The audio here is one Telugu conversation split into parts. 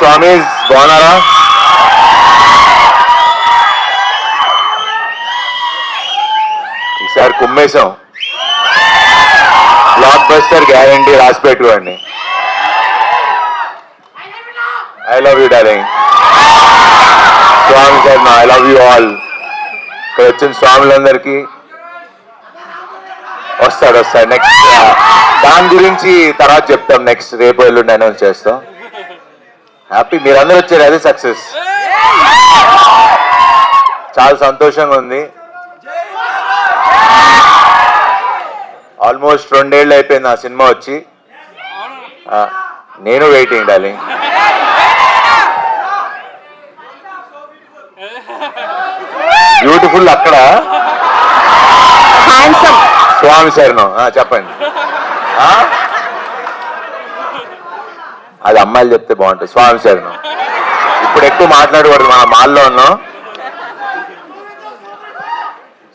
స్వామి బాగున్నారా? ఈసారి కుమ్మేశాం. బ్లాక్ బస్టర్ గ్యారంటీ రాసి పెట్టుకోండి I love you darling Swamy sir I love you all ఇక్కడ వచ్చిన స్వాములందరికీ వస్తాడు వస్తాడు. నెక్స్ట్ దాని గురించి తర్వాత చెప్తాం. నెక్స్ట్ రేపు ఎల్లుండి అనౌన్స్ చేస్తాం. హ్యాపీ మీరందరూ వచ్చారు. అదే సక్సెస్ చాలా సంతోషంగా ఉంది. ఆల్మోస్ట్ రెండేళ్ళు అయిపోయింది ఆ సినిమా వచ్చి. నేను వెయిటింగ్ డార్లింగ్ బ్యూటిఫుల్ అక్కడ. స్వామి ఆ, చెప్పండి? అది అమ్మాయిలు చెప్తే బాగుంటుంది. స్వామి శరణం. ఇప్పుడు ఎక్కువ మాట్లాడకూడదు మన మాల్లో ఉన్నాం.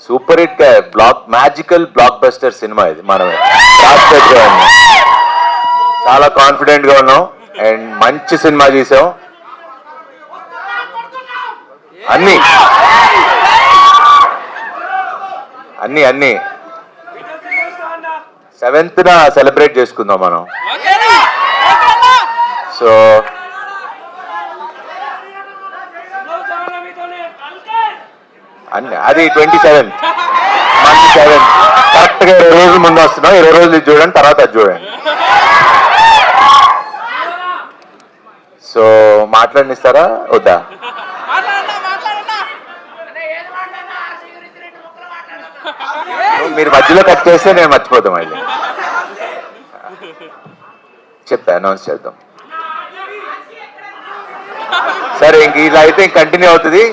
Super hit block magical blockbuster cinema ఇది మనమే. చాలా కాన్ఫిడెంట్గా ఉన్నాం. అండ్ మంచి సినిమా చేసాం. అన్ని. అన్ని అన్ని. సెవెంత్ సెలబ్రేట్ చేసుకుందాం మనం. సో అన్ని అది ట్వంటీ సెవెన్. Month seven. కరెక్ట్గా ఇరవై రోజుల ముందు వస్తున్నాం ఇరవై రోజులు ఇది చూడండి తర్వాత అది చూడండి. సో మాట్లాడినిస్తారా? వద్దా? మీరు మధ్యలో కట్ చేస్తే నేను మర్చిపోతాం మళ్ళీ. చెప్తా అనౌన్స్ చేద్దాం. సరే ఇంక ఇలా అయితే కంటిన్యూ అవుతుంది.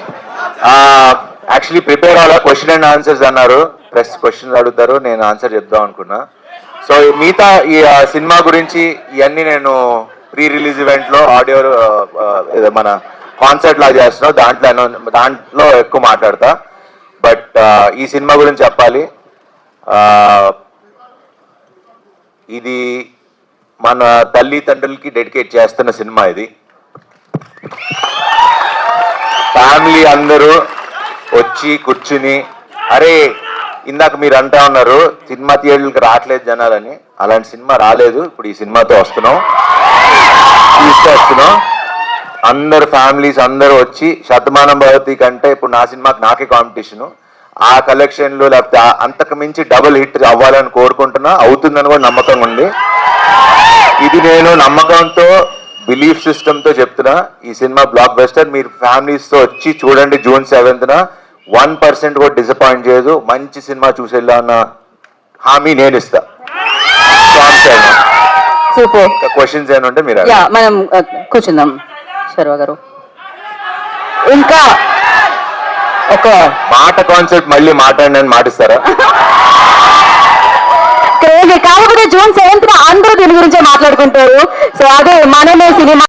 యాక్చువల్లీ ప్రిపేర్ అవ్వాలా క్వశ్చన్ అండ్ ఆన్సర్స్ అన్నారు. ప్రెస్ క్వశ్చన్స్ అడుగుతారు నేను ఆన్సర్ చెప్దాం అనుకున్నా. సో మిగతా ఈ సినిమా గురించి ఇవన్నీ నేను ప్రీ రిలీజ్ ఈవెంట్లో ఆడియో మన కాన్సర్ట్ లా చేస్తున్నాం దాంట్లో దాంట్లో ఎక్కువ మాట్లాడతా. బట్ ఈ సినిమా గురించి చెప్పాలి. ఇది మన తల్లిదండ్రులకి డెడికేట్ చేస్తున్న సినిమా ఇది. ఫ్యామిలీ అందరూ వచ్చి కూర్చుని అరే ఇందాక మీరు అంటా ఉన్నారు సినిమా థియేటర్లకు రావట్లేదు జనాలని. అలాంటి సినిమా రాలేదు. ఇప్పుడు ఈ సినిమాతో వస్తున్నాం. తీసుకొస్తున్నాం. అందరు ఫ్యామిలీస్ అందరూ వచ్చి శతమానం భవతి కంటే ఇప్పుడు నా సినిమాకి నాకే కాంపిటీషను. ఆ కలెక్షన్లు లేకపోతే అంతకు మించి డబుల్ హిట్ అవ్వాలని కోరుకుంటున్నా. అవుతుందని కూడా నమ్మకం ఉంది. ఇది నేను నమ్మకంతో బిలీఫ్ సిస్టమ్తో చెప్తున్నా ఈ సినిమా బ్లాక్ బస్టర్ మీరు ఫ్యామిలీస్తో వచ్చి చూడండి జూన్ సెవెంత్ న వన్ పర్సెంట్ కూడా డిసప్పాయింట్ చేయదు. మంచి సినిమా చూసేలా అన్న హామీ నేను ఇస్తా. సూపర్. క్వశ్చన్స్ ఏమైనా ఉంటే మీరు. మనం కూర్చుందాం. శర్వ గారు. ఇంకా ఒక మాట కాన్సెప్ట్ మళ్ళీ మాట్లాడినని మాటిస్తారా? కాకపోతే జూన్ అందరూ దీని గురించే మాట్లాడుకుంటారు. సో అదే మనమే సినిమా